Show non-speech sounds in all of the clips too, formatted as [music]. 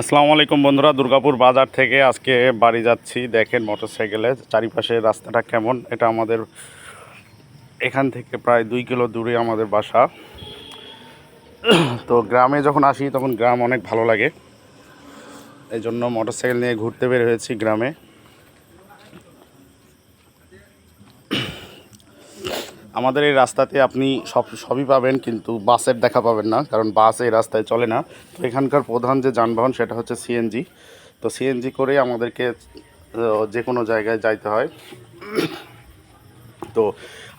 আসসালামু আলাইকুম বন্ধুরা, দুর্গাপুর বাজার থেকে আজকে বাড়ি যাচ্ছি। দেখেন মোটরসাইকেলে, চারিপাশে রাস্তাটা কেমন, এটা আমাদের এখান থেকে প্রায় দুই কিলো দূরে আমাদের বাসা। তো গ্রামে যখন আসি, তখন গ্রাম অনেক ভালো লাগে। এই জন্য মোটরসাইকেল নিয়ে ঘুরতে বের হয়েছি গ্রামে। আমাদের এই রাস্তাতে আপনি সব, সবই পাবেন, কিন্তু বাসের দেখা পাবেন না, কারণ বাস এই রাস্তায় চলে না। তো এখানকার প্রধান যে যানবাহন, সেটা হচ্ছে সিএনজি। তো সিএনজি করে আমাদেরকে যে কোনো জায়গায় যাইতে হয়। তো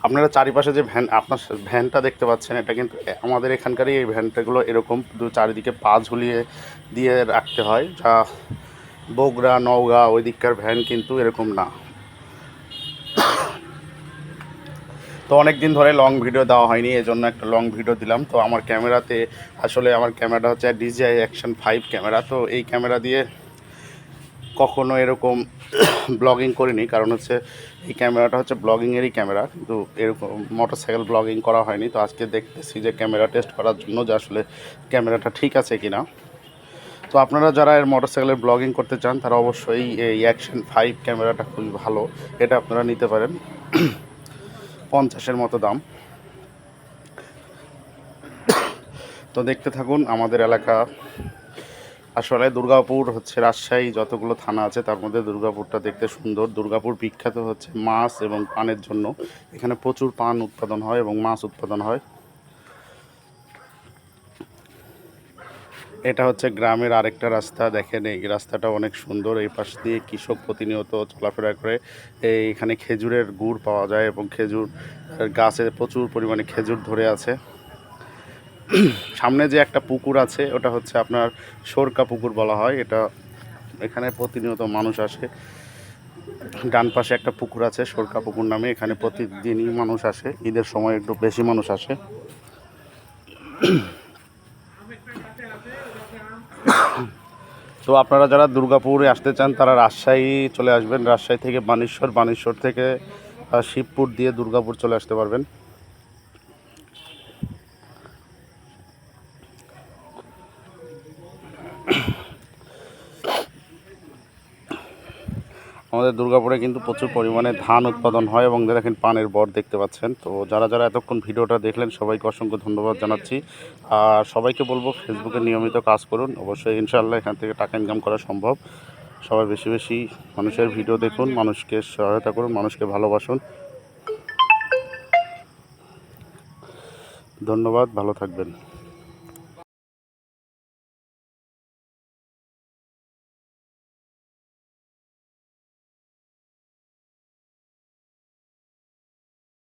আপনারা চারিপাশে যে ভ্যান, আপনার ভ্যানটা দেখতে পাচ্ছেন, এটা কিন্তু আমাদের এখানকারই এই ভ্যানটাগুলো এরকম দু চারিদিকে পা ঝুলিয়ে দিয়ে রাখতে হয়, যা বগুড়া, নওগাঁ ওই দিককার ভ্যান কিন্তু এরকম না। তো অনেক দিন ধরে লং ভিডিও দেওয়া হয়নি এই জন্য একটা লং ভিডিও দিলাম। তো আমার ক্যামেরাতে আসলে আমার ক্যামেরাটা হচ্ছে ডিজিআই অ্যাকশন ফাইভ ক্যামেরা। তো এই ক্যামেরা দিয়ে কখনো এরকম [coughs] ব্লগিং করিনি, কারণ হচ্ছে এই ক্যামেরাটা হচ্ছে ব্লগিংয়েরই ক্যামেরা, কিন্তু এরকম মোটরসাইকেল ব্লগিং করা হয়নি। তো আজকে দেখতেছি যে ক্যামেরা টেস্ট করার জন্য যে আসলে ক্যামেরাটা ঠিক আছে কি না তো আপনারা যারা এর মোটরসাইকেলের ব্লগিং করতে চান, তারা অবশ্যই এই অ্যাকশন ফাইভ ক্যামেরাটা খুবই ভালো। এটা আপনারা নিতে পারেন। [coughs] পঞ্চাশের মতো দাম। তো দেখতে থাকুন, আমাদের এলাকা আসলে দুর্গাপুর হচ্ছে রাজশাহী, যতগুলো থানা আছে তার মধ্যে দুর্গাপুরটা দেখতে সুন্দর। দুর্গাপুর বিখ্যাত হচ্ছে মাছ এবং পানের জন্য। এখানে প্রচুর পান উৎপাদন হয় এবং মাছ উৎপাদন হয়। এটা হচ্ছে গ্রামের আরেকটা রাস্তা। দেখেন এই রাস্তাটা অনেক সুন্দর। এই পাশ দিয়ে কৃষক প্রতিনিয়ত চলাফেরা করে। এই এখানে খেজুরের গুড় পাওয়া যায় এবং খেজুর গাছে প্রচুর পরিমাণে খেজুর ধরে আছে। সামনে যে একটা পুকুর আছে, ওটা হচ্ছে আপনার সরকা পুকুর বলা হয়। এটা এখানে প্রতিনিয়ত মানুষ আসে। ডান পাশে একটা পুকুর আছে, সরকা পুকুর নামে। এখানে প্রতিদিনই মানুষ আসে। ঈদের সময় একটু বেশি মানুষ আসে। তো আপনারা যারা দুর্গাপুরে আসতে চান, তারা রাজশাহী চলে আসবেন। রাজশাহী থেকে বানেশ্বর বানেশ্বর থেকে শিবপুর দিয়ে দুর্গাপুর চলে আসতে পারবেন। আমাদের দুর্গাপুরে কিন্তু প্রচুর পরিমাণে ধান উৎপাদন হয় এবং দেখেন পানের বর দেখতে পাচ্ছেন। তো যারা যারা এতক্ষণ ভিডিওটা দেখলেন, সবাইকে অসংখ্য ধন্যবাদ জানাচ্ছি। আর সবাইকে বলব ফেসবুকে নিয়মিত কাজ করুন। অবশ্যই ইনশাআল্লাহ এখান থেকে টাকা ইনকাম করা সম্ভব। সবাই বেশি বেশি মানুষের ভিডিও দেখুন, মানুষকে সহায়তা করুন, মানুষকে ভালোবাসুন। ধন্যবাদ, ভালো থাকবেন।